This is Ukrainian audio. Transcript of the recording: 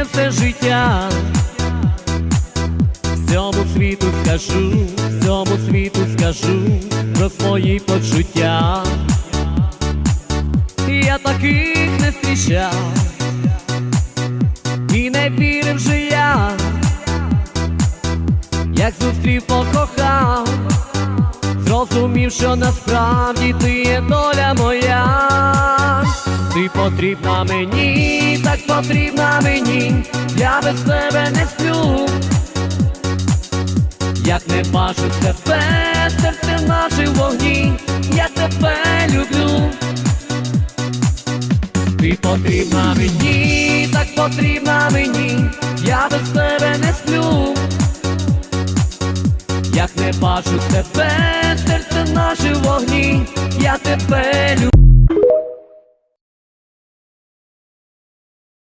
моє все життя, всьому світу скажу, всьому світу скажу про свої почуття. Я таких не зустрічав і не вірив же я, як зустрів покохав, зрозумів, що насправді ти є доля моя, ти потрібна мені так потрібна мені, я без тебе не сплю. Як не бачу тебе, серце наше в вогні, я тебе люблю. Ти потрібна мені, так потрібна мені, я без тебе не сплю. Як не бачу тебе, серце наше в вогні, я тебе люблю.